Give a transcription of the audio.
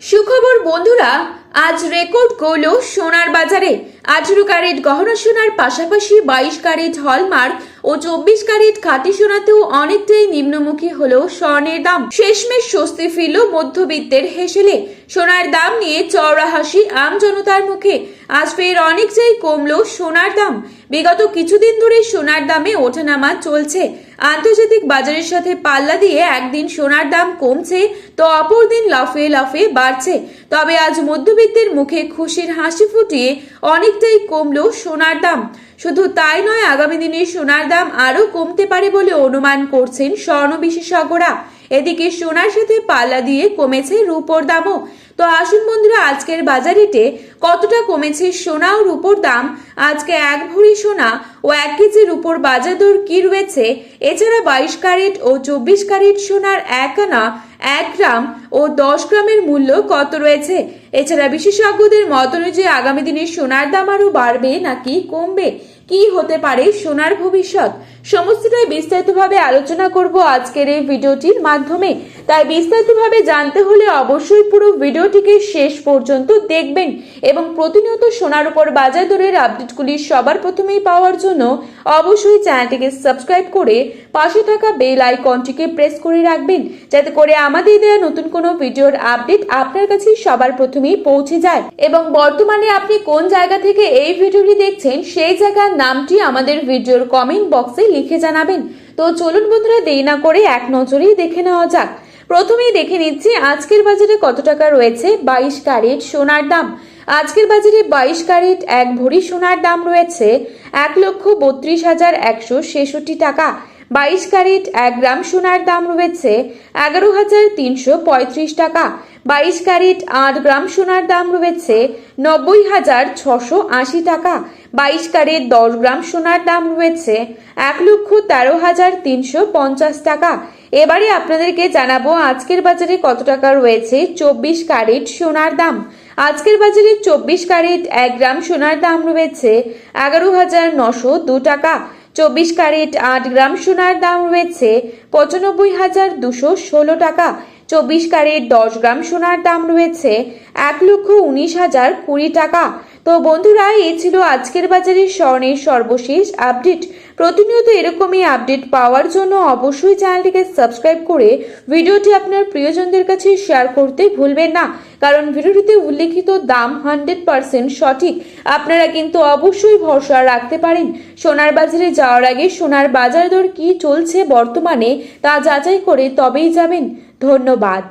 সুখবর বন্ধুরা আজ রেকর্ড করল সোনার বাজারে। আঠেরো ক্যারেট গহনা সোনার পাশাপাশি বাইশ ক্যারেট হলমার্ক ও চব্বিশ ক্যারেট খাঁটি সোনাতেও অনেকটাই নিম্নমুখী হলো স্বর্ণের দাম। শেষমেশ স্বস্তি ফিরল মধ্যবিত্তের হেসেলে। সোনার দাম নিয়ে চওড়া হাসি আম জনতার মুখে। আজ ফের অনেকটাই কমলো সোনার দাম। বিগত কিছুদিন ধরে সোনার দামে ওঠানামা চলছে। আন্তর্জাতিক বাজারের সাথে পাল্লা দিয়ে একদিন সোনার দাম কমছে তো অপরদিন লাফে লাফে বাড়ছে। তবে আজ মধ্যবিত্তের মুখে খুশির হাসি ফুটিয়ে অনেকটাই কমলো সোনার দাম। শুধু তাই নয়, আগামী দিনে সোনার দাম আরও কমতে পারে বলে অনুমান করছেন স্বর্ণ বিশেষজ্ঞরা। এদিকে সোনার সাথে পাল্লা দিয়ে কমেছে রূপোর দামও। তো আসুন বন্ধুরা, আজকের বাজারেতে কতটা কমেছে সোনা ও রূপোর দাম? আজকে এক ভরি সোনা ও এক কেজি উপর বাজার দর কি রয়েছে? এছাড়া বাইশ ক্যারেট ও চব্বিশ ক্যারেট সোনার এক আনা এক গ্রাম ও দশ গ্রামের মূল্য কত রয়েছে? এছাড়া বিশেষজ্ঞদের মত অনুযায়ী আগামী দিনে সোনার দাম আরও বাড়বে নাকি কমবে? কি হতে পারে সোনার ভবিষ্যৎ? সমস্তটাই বিস্তারিতভাবে আলোচনা করব আজকের এই ভিডিওটির মাধ্যমে। তাই বিস্তারিতভাবে জানতে হলে অবশ্যই পুরো ভিডিওটিকে শেষ পর্যন্ত দেখবেন এবং প্রতিনিয়ত সোনার উপর বাজার দরের আপডেটগুলি সবার প্রথমেই পাওয়ার জন্য অবশ্যই চ্যানেলটিকে সাবস্ক্রাইব করে পাশে থাকা বেল আইকনটিকে প্রেস করে রাখবেন যাতে করে আমাদের দেওয়া নতুন কোনো ভিডিওর আপডেট আপনার কাছে সবার প্রথমেই পৌঁছে যায়। এবং বর্তমানে আপনি কোন জায়গা থেকে এই ভিডিওটি দেখছেন সেই জায়গার নামটি আমাদের ভিডিওর কমেন্ট বক্সে লিখে জানাবেন। তো চলুন বন্ধুরা দেরি না করে এক নজরেই দেখে নেওয়া যাক। প্রথমেই দেখে নিচ্ছি, আজকের বাজারে কত টাকা রয়েছে? বাইশ ক্যারেট সোনার দাম। আজকের বাজারে বাইশ ক্যারেট এক ভরি সোনার দাম রয়েছে এক লক্ষ বত্রিশ হাজার একশো ছেষট্টি টাকা। বাইশ ক্যারেট এক গ্রাম সোনার দাম রয়েছে এগারো হাজার তিনশো পঁয়ত্রিশ টাকা। বাইশ ক্যারেট আট গ্রাম সোনার দাম রয়েছে নব্বই হাজার ছশো আশি টাকা। বাইশ ক্যারেট দশ গ্রাম সোনার দাম রয়েছে এক লক্ষ তেরো হাজার তিনশো পঞ্চাশ টাকা। এবারে আপনাদেরকে জানাব আজকের বাজারে কত টাকা রয়েছে চব্বিশ ক্যারেট সোনার দাম। আজকের বাজারে চব্বিশ ক্যারেট এক গ্রাম সোনার দাম রয়েছে এগারো হাজার নশো দু টাকা। চব্বিশ ক্যারেট আট গ্রাম সোনার দাম রয়েছে পঁচানব্বই হাজার দুশো ষোলো টাকা। চব্বিশ ক্যারেট দশ গ্রাম সোনার দাম রয়েছে এক লক্ষ উনিশ হাজার কুড়ি টাকা। তো বন্ধুরা, এই ছিল আজকের বাজারে স্বর্ণের সর্বশেষ আপডেট। প্রতিনিয়ত এরকমই আপডেট পাওয়ার জন্য অবশ্যই চ্যানেলটিকে সাবস্ক্রাইব করে ভিডিওটি আপনার প্রিয়জনদের কাছে শেয়ার করতে ভুলবেন না। কারণ ভিডিওটিতে উল্লেখিত দাম হান্ড্রেড পার্সেন্ট সঠিক। আপনারা কিন্তু অবশ্যই ভরসা রাখতে পারেন। সোনার বাজারে যাওয়ার আগে সোনার বাজার দর কি চলছে বর্তমানে তা যাচাই করে তবেই যাবেন। ধন্যবাদ।